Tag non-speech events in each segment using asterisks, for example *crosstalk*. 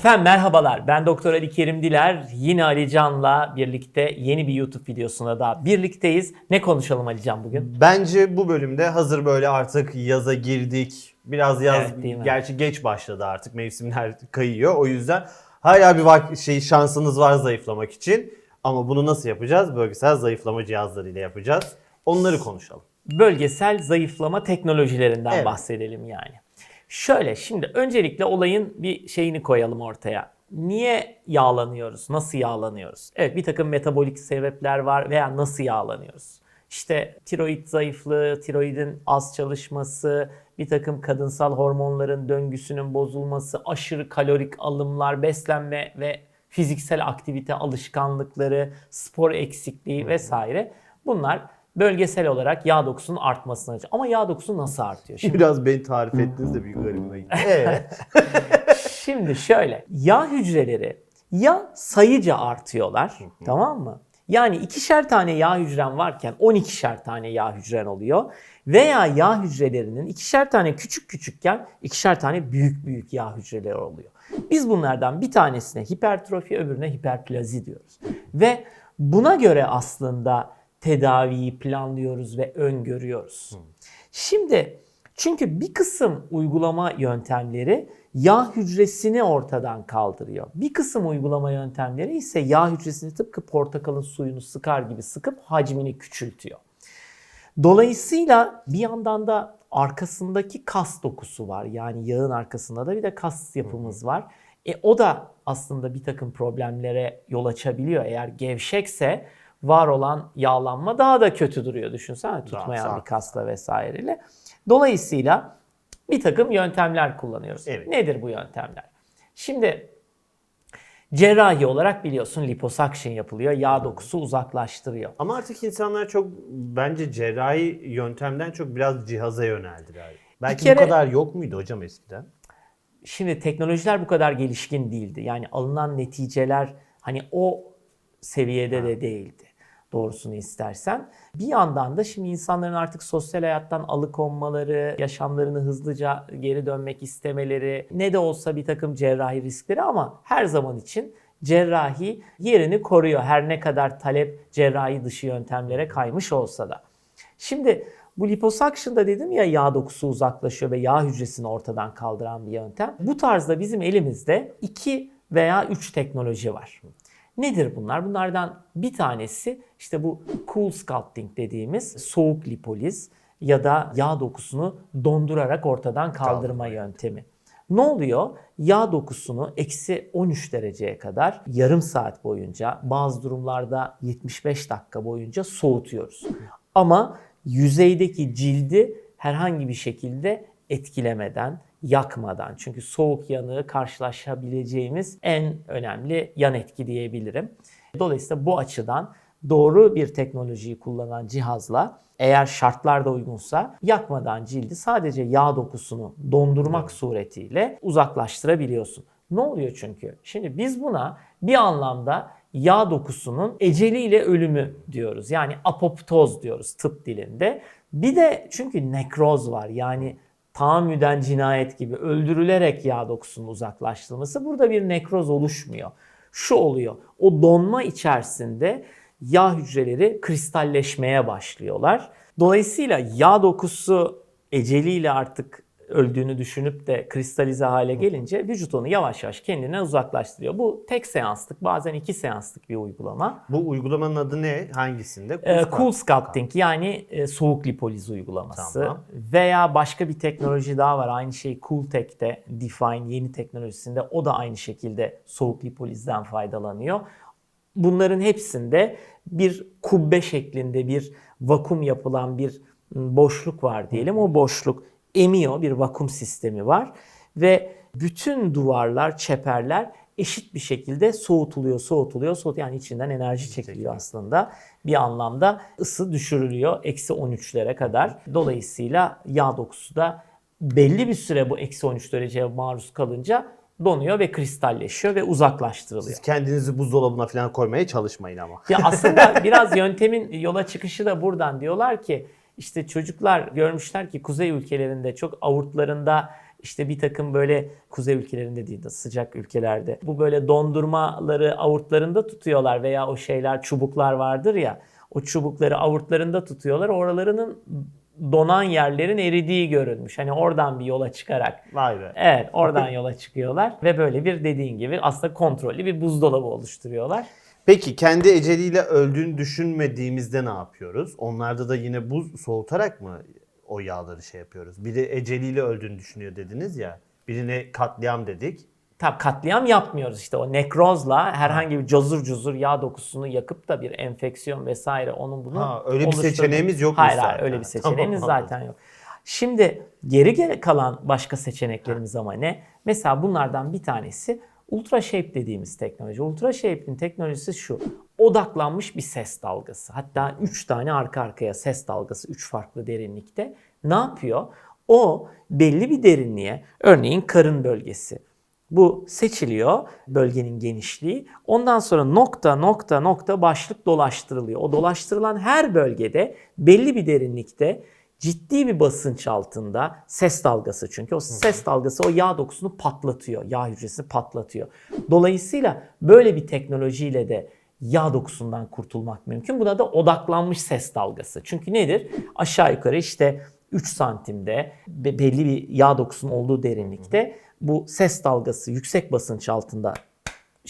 Efendim merhabalar. Ben Doktor Ali Kerim Diler. Yine Ali Can'la birlikte yeni bir YouTube videosuna daha birlikteyiz. Ne konuşalım Ali Can bugün? Bence bu bölümde hazır böyle artık yaza girdik. Biraz yaz Evet, değil mi? gerçi geç başladı artık mevsimler kayıyor. O yüzden hala bir şey şansınız var zayıflamak için. Ama bunu nasıl yapacağız? Bölgesel zayıflama cihazlarıyla yapacağız. Onları konuşalım. Bölgesel zayıflama teknolojilerinden Evet. bahsedelim yani. Şöyle şimdi öncelikle olayın bir şeyini koyalım ortaya. Niye yağlanıyoruz? Nasıl yağlanıyoruz? Evet bir takım metabolik sebepler var veya nasıl yağlanıyoruz? İşte tiroid zayıflığı, tiroidin az çalışması, bir takım kadınsal hormonların döngüsünün bozulması, aşırı kalorik alımlar, beslenme ve fiziksel aktivite alışkanlıkları, spor eksikliği vesaire. Bunlar bölgesel olarak yağ dokusunun artmasına. Ama yağ dokusu nasıl artıyor? Şimdi Biraz beni tarif ettiniz de bir garibime gitti. *laughs* Evet. Şimdi şöyle yağ hücreleri ya sayıca artıyorlar tamam mı? Yani ikişer tane yağ hücren varken 12'şer tane yağ hücren oluyor. Veya yağ hücrelerinin ikişer tane küçük küçükken ikişer tane büyük büyük yağ hücreleri oluyor. Biz bunlardan bir tanesine hipertrofi öbürüne hiperplazi diyoruz. Ve buna göre aslında tedaviyi planlıyoruz ve öngörüyoruz. Şimdi çünkü bir kısım uygulama yöntemleri yağ hücresini ortadan kaldırıyor. Bir kısım uygulama yöntemleri ise yağ hücresini tıpkı portakalın suyunu sıkar gibi sıkıp hacmini küçültüyor. Dolayısıyla bir yandan da arkasındaki kas dokusu var. Yani yağın arkasında da bir de kas yapımız var. E, o da aslında bir takım problemlere yol açabiliyor. Eğer gevşekse var olan yağlanma daha da kötü duruyor. Düşünsene tutmayan sağ- bir kasla vesaireyle. Dolayısıyla bir takım yöntemler kullanıyoruz. Evet. Nedir bu yöntemler? Şimdi cerrahi olarak biliyorsun liposuction yapılıyor. Yağ dokusu uzaklaştırıyor. Ama artık insanlar çok bence cerrahi yöntemden çok biraz cihaza yöneldi galiba. Belki kere- bu kadar yok muydu hocam eskiden? Şimdi teknolojiler bu kadar gelişkin değildi. Yani alınan neticeler hani o seviyede de değildi. Doğrusunu istersen. Bir yandan da şimdi insanların artık sosyal hayattan alıkonmaları, yaşamlarını hızlıca geri dönmek istemeleri, ne de olsa bir takım cerrahi riskleri ama her zaman için cerrahi yerini koruyor. Her ne kadar talep cerrahi dışı yöntemlere kaymış olsa da. Şimdi bu liposuction'da dedim ya yağ dokusu uzaklaşıyor ve yağ hücresini ortadan kaldıran bir yöntem. Bu tarzda bizim elimizde iki veya üç teknoloji var. Nedir bunlar? Bunlardan bir tanesi işte bu cool sculpting dediğimiz soğuk lipoliz ya da yağ dokusunu dondurarak ortadan kaldırma Kaldırma yöntemi. Ne oluyor? Yağ dokusunu eksi 13 dereceye kadar yarım saat boyunca bazı durumlarda 75 dakika boyunca soğutuyoruz. Ama yüzeydeki cildi herhangi bir şekilde etkilemeden, yakmadan. Çünkü soğuk yanığı karşılaşabileceğimiz en önemli yan etki diyebilirim. Dolayısıyla bu açıdan doğru bir teknolojiyi kullanan cihazla eğer şartlar da uygunsa yakmadan cildi sadece yağ dokusunu dondurmak suretiyle uzaklaştırabiliyorsun. Ne oluyor çünkü? Şimdi biz buna bir anlamda yağ dokusunun eceliyle ölümü diyoruz. Yani apoptoz diyoruz tıp dilinde. Bir de çünkü nekroz var. Yani tahammüden cinayet gibi öldürülerek yağ dokusunun uzaklaştırılması. Burada bir nekroz oluşmuyor. Şu oluyor. O donma içerisinde yağ hücreleri kristalleşmeye başlıyorlar. Dolayısıyla yağ dokusu eceliyle artık öldüğünü düşünüp de kristalize hale gelince vücut onu yavaş yavaş kendine uzaklaştırıyor. Bu tek seanslık bazen iki seanslık bir uygulama. Bu uygulamanın adı ne? Hangisinde? Ee, Cool cool sculpting yani e, soğuk lipoliz uygulaması Tamam. veya başka bir teknoloji daha var. Aynı şey Cooltech'te Define yeni teknolojisinde o da aynı şekilde soğuk lipolizden faydalanıyor. Bunların hepsinde bir kubbe şeklinde bir vakum yapılan bir m, boşluk var diyelim. O boşluk emiyor bir vakum sistemi var ve bütün duvarlar, çeperler eşit bir şekilde soğutuluyor, soğutuluyor, soğutuluyor. Yani içinden enerji çekiliyor aslında. Bir anlamda ısı düşürülüyor eksi 13'lere kadar. Dolayısıyla yağ dokusu da belli bir süre bu eksi 13 dereceye maruz kalınca donuyor ve kristalleşiyor ve uzaklaştırılıyor. Siz kendinizi buzdolabına falan koymaya çalışmayın ama. Ya aslında *laughs* biraz yöntemin yola çıkışı da buradan diyorlar ki işte çocuklar görmüşler ki kuzey ülkelerinde çok avurtlarında işte bir takım böyle kuzey ülkelerinde değil de sıcak ülkelerde bu böyle dondurmaları avurtlarında tutuyorlar veya o şeyler çubuklar vardır ya o çubukları avurtlarında tutuyorlar. Oralarının donan yerlerin eridiği görülmüş. Hani oradan bir yola çıkarak Vay be. Evet oradan yola çıkıyorlar ve böyle bir dediğin gibi aslında kontrollü bir buzdolabı oluşturuyorlar. Peki kendi eceliyle öldüğünü düşünmediğimizde ne yapıyoruz? Onlarda da yine buz soğutarak mı o yağları şey yapıyoruz? Biri eceliyle öldüğünü düşünüyor dediniz ya. Birine katliam dedik. Tabi katliam yapmıyoruz işte o nekrozla herhangi bir cozur cozur yağ dokusunu yakıp da bir enfeksiyon vesaire onun bunu Ha, öyle bir seçeneğimiz yokmuş Hayır hayır öyle bir *laughs* seçeneğimiz Tamam, zaten yok. Şimdi geri kalan başka seçeneklerimiz ama ne? Mesela bunlardan bir tanesi Ultra Shape dediğimiz teknoloji. Ultra Shape'in teknolojisi şu. Odaklanmış bir ses dalgası. Hatta 3 tane arka arkaya ses dalgası 3 farklı derinlikte. Ne yapıyor? O belli bir derinliğe örneğin karın bölgesi. Bu seçiliyor bölgenin genişliği. Ondan sonra nokta nokta nokta başlık dolaştırılıyor. O dolaştırılan her bölgede belli bir derinlikte ciddi bir basınç altında ses dalgası çünkü o ses dalgası o yağ dokusunu patlatıyor. Yağ hücresini patlatıyor. Dolayısıyla böyle bir teknolojiyle de yağ dokusundan kurtulmak mümkün. Buna da odaklanmış ses dalgası. Çünkü nedir? Aşağı yukarı işte 3 santimde be- belli bir yağ dokusunun olduğu derinlikte bu ses dalgası yüksek basınç altında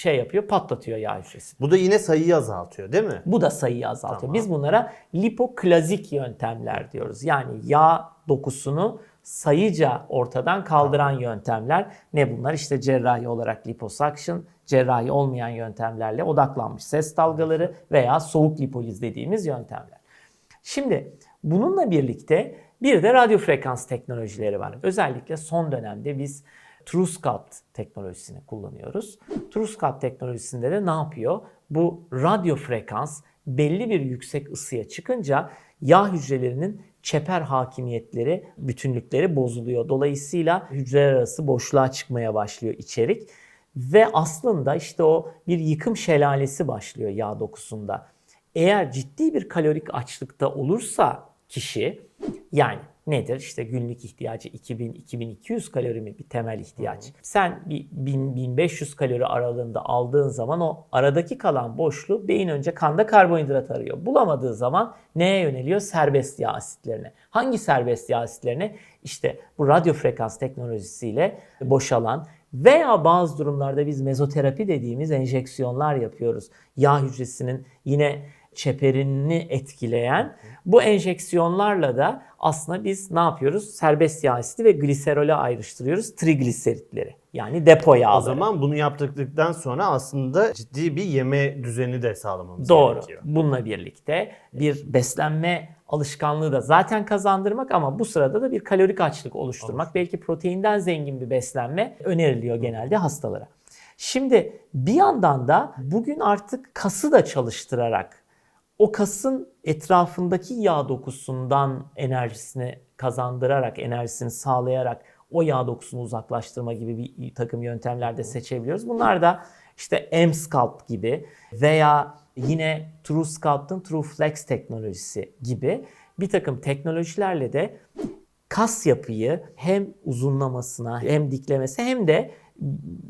şey yapıyor, patlatıyor yağ hücresini. Bu da yine sayıyı azaltıyor değil mi? Bu da sayıyı azaltıyor. Tamam. Biz bunlara lipoklazik yöntemler diyoruz. Yani yağ dokusunu sayıca ortadan kaldıran yöntemler. Ne bunlar? İşte cerrahi olarak liposuction, cerrahi olmayan yöntemlerle odaklanmış ses dalgaları veya soğuk lipoliz dediğimiz yöntemler. Şimdi bununla birlikte bir de radyo frekans teknolojileri var. Özellikle son dönemde biz TrueSculpt teknolojisini kullanıyoruz. TrueSculpt teknolojisinde de ne yapıyor? Bu radyo frekans belli bir yüksek ısıya çıkınca yağ hücrelerinin çeper hakimiyetleri, bütünlükleri bozuluyor. Dolayısıyla hücreler arası boşluğa çıkmaya başlıyor içerik. Ve aslında işte o bir yıkım şelalesi başlıyor yağ dokusunda. Eğer ciddi bir kalorik açlıkta olursa kişi yani nedir? İşte günlük ihtiyacı 2000-2200 kalori mi bir temel ihtiyaç. Sen bir 1000-1500 kalori aralığında aldığın zaman o aradaki kalan boşluğu beyin önce kanda karbonhidrat arıyor. Bulamadığı zaman neye yöneliyor? Serbest yağ asitlerine. Hangi serbest yağ asitlerine? İşte bu radyo frekans teknolojisiyle boşalan veya bazı durumlarda biz mezoterapi dediğimiz enjeksiyonlar yapıyoruz. Yağ hücresinin yine çeperini etkileyen bu enjeksiyonlarla da aslında biz ne yapıyoruz? Serbest yağ asidi ve gliserole ayrıştırıyoruz trigliseritleri. Yani depo yağları. O zaman bunu yaptıktan sonra aslında ciddi bir yeme düzeni de sağlamamız Doğru. gerekiyor. Bununla birlikte bir beslenme alışkanlığı da zaten kazandırmak ama bu sırada da bir kalorik açlık oluşturmak. Belki proteinden zengin bir beslenme öneriliyor genelde hastalara. Şimdi bir yandan da bugün artık kası da çalıştırarak o kasın etrafındaki yağ dokusundan enerjisini kazandırarak, enerjisini sağlayarak o yağ dokusunu uzaklaştırma gibi bir takım yöntemler de seçebiliyoruz. Bunlar da işte M-Sculpt gibi veya yine TrueSculpt'ın TrueFlex teknolojisi gibi bir takım teknolojilerle de kas yapıyı hem uzunlamasına hem diklemesi hem de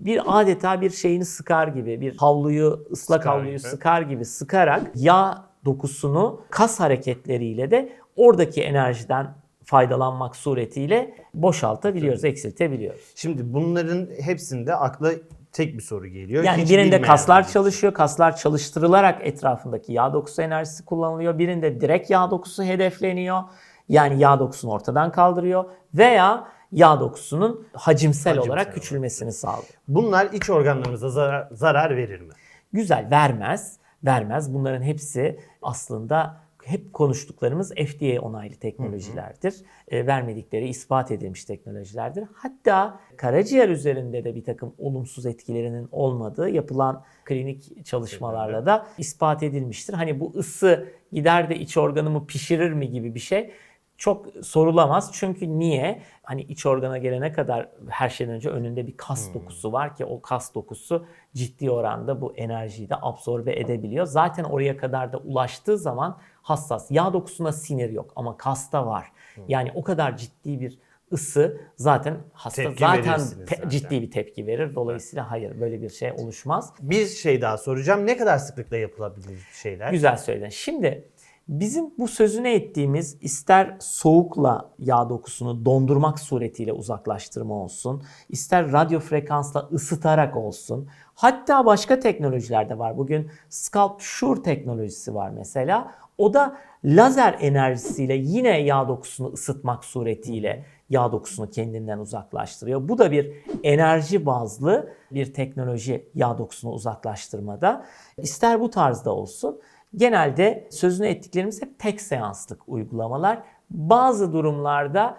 bir adeta bir şeyini sıkar gibi bir havluyu ıslak Sıkar havluyu gibi. sıkar gibi sıkarak yağ dokusunu kas hareketleriyle de oradaki enerjiden faydalanmak suretiyle boşaltabiliyoruz, eksiltebiliyoruz. Şimdi bunların hepsinde akla tek bir soru geliyor. Yani Hiç birinde kaslar çalışıyor, kaslar çalıştırılarak etrafındaki yağ dokusu enerjisi kullanılıyor. Birinde direkt yağ dokusu hedefleniyor. Yani yağ dokusunu ortadan kaldırıyor veya yağ dokusunun hacimsel, Hacimsel olarak olarak. küçülmesini sağlıyor. Bunlar iç organlarımıza zarar, zarar verir mi? Güzel vermez, vermez. Bunların hepsi aslında hep konuştuklarımız FDA onaylı teknolojilerdir. E, vermedikleri ispat edilmiş teknolojilerdir. Hatta karaciğer üzerinde de bir takım olumsuz etkilerinin olmadığı yapılan klinik çalışmalarla da ispat edilmiştir. Hani bu ısı gider de iç organımı pişirir mi gibi bir şey çok sorulamaz. Çünkü niye? Hani iç organa gelene kadar her şeyden önce önünde bir kas dokusu var ki o kas dokusu ciddi oranda bu enerjiyi de absorbe edebiliyor. Zaten oraya kadar da ulaştığı zaman hassas. Yağ dokusuna sinir yok ama kasta var. Yani o kadar ciddi bir ısı zaten hasta Tepki zaten te- zaten. ciddi bir tepki verir. Dolayısıyla hayır böyle bir şey oluşmaz. Bir şey daha soracağım. Ne kadar sıklıkla yapılabilir şeyler? Güzel söyledin. Şimdi bizim bu sözünü ettiğimiz ister soğukla yağ dokusunu dondurmak suretiyle uzaklaştırma olsun, ister radyo frekansla ısıtarak olsun. Hatta başka teknolojiler de var. Bugün Scalp Sure teknolojisi var mesela. O da lazer enerjisiyle yine yağ dokusunu ısıtmak suretiyle yağ dokusunu kendinden uzaklaştırıyor. Bu da bir enerji bazlı bir teknoloji yağ dokusunu uzaklaştırmada. İster bu tarzda olsun. Genelde sözünü ettiklerimiz hep tek seanslık uygulamalar. Bazı durumlarda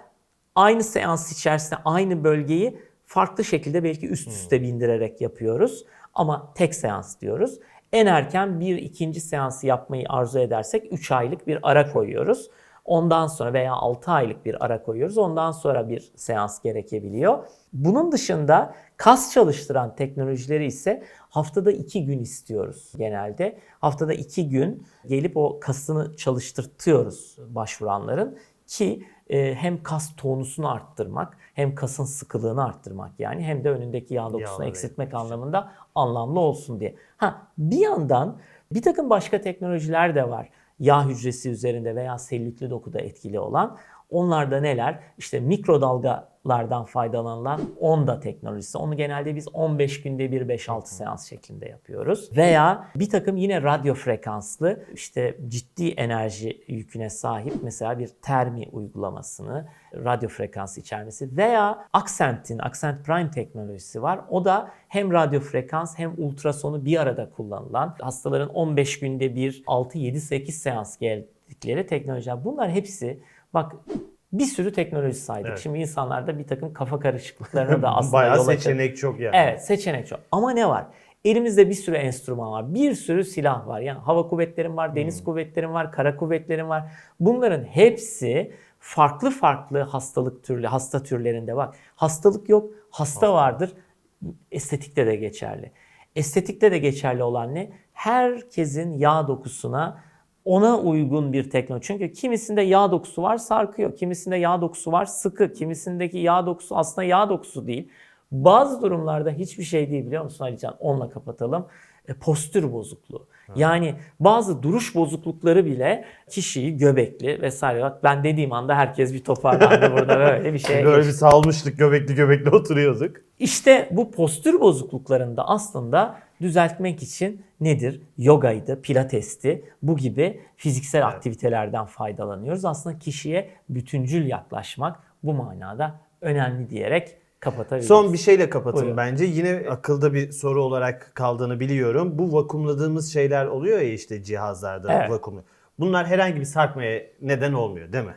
aynı seans içerisinde aynı bölgeyi farklı şekilde belki üst üste bindirerek yapıyoruz. Ama tek seans diyoruz. En erken bir ikinci seansı yapmayı arzu edersek 3 aylık bir ara koyuyoruz. Ondan sonra veya 6 aylık bir ara koyuyoruz. Ondan sonra bir seans gerekebiliyor. Bunun dışında kas çalıştıran teknolojileri ise haftada 2 gün istiyoruz genelde. Haftada 2 gün gelip o kasını çalıştırtıyoruz başvuranların ki e, hem kas tonusunu arttırmak hem kasın sıkılığını arttırmak yani hem de önündeki yağ dokusunu eksiltmek için. anlamında anlamlı olsun diye. Ha bir yandan bir takım başka teknolojiler de var. Yağ hücresi üzerinde veya selülitli dokuda etkili olan. Onlar da neler? İşte mikrodalgalardan faydalanılan onda teknolojisi. Onu genelde biz 15 günde bir 5-6 seans şeklinde yapıyoruz. Veya bir takım yine radyo frekanslı işte ciddi enerji yüküne sahip mesela bir termi uygulamasını radyo frekansı içermesi veya Accent'in Accent Prime teknolojisi var. O da hem radyo frekans hem ultrasonu bir arada kullanılan hastaların 15 günde bir 6-7-8 seans geldikleri teknolojiler. Bunlar hepsi bak bir sürü teknoloji saydık. Evet. Şimdi insanlarda bir takım kafa karışıklıklarına da *laughs* aslında Bayağı yol seçenek çok yani. Evet seçenek çok. Ama ne var? Elimizde bir sürü enstrüman var. Bir sürü silah var. Yani hava kuvvetlerim var, deniz Hmm. kuvvetlerim var, kara kuvvetlerim var. Bunların hepsi farklı farklı hastalık türlü, hasta türlerinde bak. Hastalık yok, hasta vardır. Estetikte de geçerli. Estetikte de geçerli olan ne? Herkesin yağ dokusuna ona uygun bir teknoloji. Çünkü kimisinde yağ dokusu var sarkıyor. Kimisinde yağ dokusu var sıkı. Kimisindeki yağ dokusu aslında yağ dokusu değil. Bazı durumlarda hiçbir şey değil biliyor musun Alican? Onunla kapatalım. E, postür bozukluğu. Yani bazı duruş bozuklukları bile kişiyi göbekli vesaire. Bak ben dediğim anda herkes bir toparlandı *laughs* burada böyle bir şey. Böyle bir salmıştık göbekli göbekli oturuyorduk. İşte bu postür bozukluklarında aslında düzeltmek için nedir? Yogaydı, pilatesti, bu gibi fiziksel aktivitelerden faydalanıyoruz. Aslında kişiye bütüncül yaklaşmak bu manada önemli diyerek kapatabiliriz. Son bir şeyle kapatın Buyurun. bence. Yine akılda bir soru olarak kaldığını biliyorum. Bu vakumladığımız şeyler oluyor ya işte cihazlarda Evet. vakumlu. Bunlar herhangi bir sarkmaya neden olmuyor değil mi?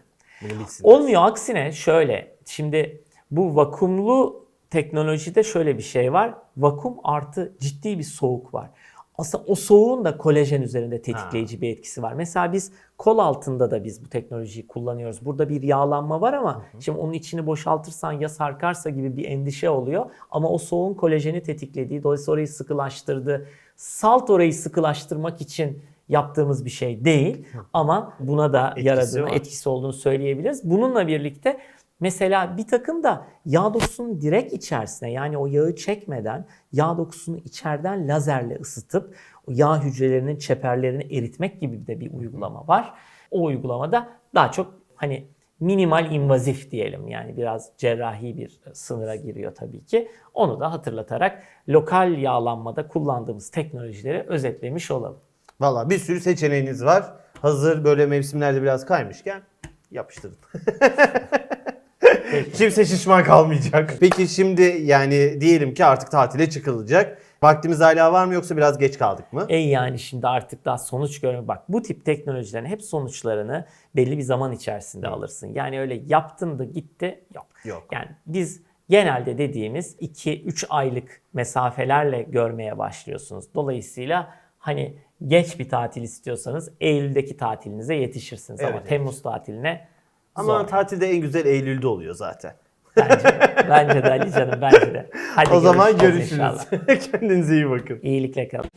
Olmuyor aksine şöyle. Şimdi bu vakumlu teknolojide şöyle bir şey var. Vakum artı ciddi bir soğuk var. Aslında o soğuğun da kolajen üzerinde tetikleyici bir etkisi var. Mesela biz kol altında da biz bu teknolojiyi kullanıyoruz. Burada bir yağlanma var ama şimdi onun içini boşaltırsan ya sarkarsa gibi bir endişe oluyor. Ama o soğuğun kolajeni tetiklediği, dolayısıyla orayı sıkılaştırdı. Salt orayı sıkılaştırmak için yaptığımız bir şey değil ama buna da Etkisi yaradığını, var. etkisi olduğunu söyleyebiliriz. Bununla birlikte mesela bir takım da yağ dokusunun direkt içerisine yani o yağı çekmeden yağ dokusunu içeriden lazerle ısıtıp yağ hücrelerinin çeperlerini eritmek gibi de bir uygulama var. O uygulamada daha çok hani minimal invazif diyelim yani biraz cerrahi bir sınıra giriyor tabii ki. Onu da hatırlatarak lokal yağlanmada kullandığımız teknolojileri özetlemiş olalım. Valla bir sürü seçeneğiniz var. Hazır böyle mevsimlerde biraz kaymışken yapıştırın. *laughs* *laughs* Kimse şişman kalmayacak. Peki şimdi yani diyelim ki artık tatile çıkılacak. Vaktimiz hala var mı yoksa biraz geç kaldık mı? E yani şimdi artık daha sonuç görme bak bu tip teknolojilerin hep sonuçlarını belli bir zaman içerisinde alırsın. Yani öyle yaptın da gitti yok. Yok. Yani biz genelde dediğimiz 2-3 aylık mesafelerle görmeye başlıyorsunuz. Dolayısıyla hani geç bir tatil istiyorsanız Eylül'deki tatilinize yetişirsiniz ama Evet, Temmuz tatiline Ama zor. tatilde en güzel Eylül'de oluyor zaten. Bence, bence de Ali canım bence de. *laughs* Hadi o zaman görüşürüz. *laughs* Kendinize iyi bakın. İyilikle kalın.